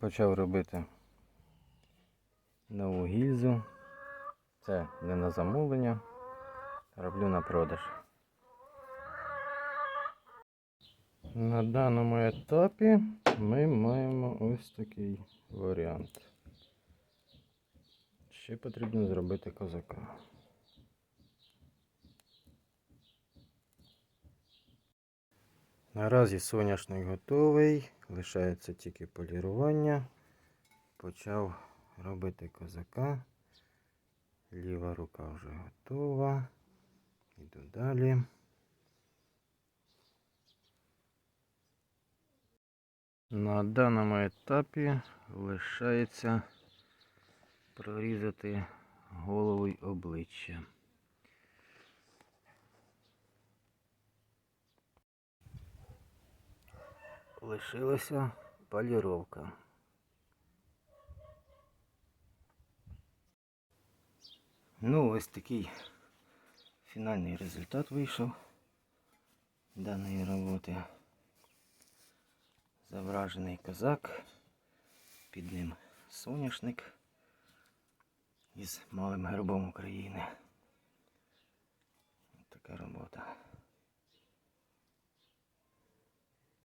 Почав робити нову гільзу. Це не на замовлення, роблю на продаж. На даному етапі ми маємо ось такий варіант. Ще потрібно зробити козака. Наразі соняшник готовий, лишається тільки полірування. Почав робити козака. Ліва рука вже готова. Іду далі. На даному етапі лишається прорізати голову й обличчя. Лишилася поліровка. Ну, ось такий фінальний результат вийшов даної роботи. Зображений козак, під ним соняшник із малим гербом України. Така робота.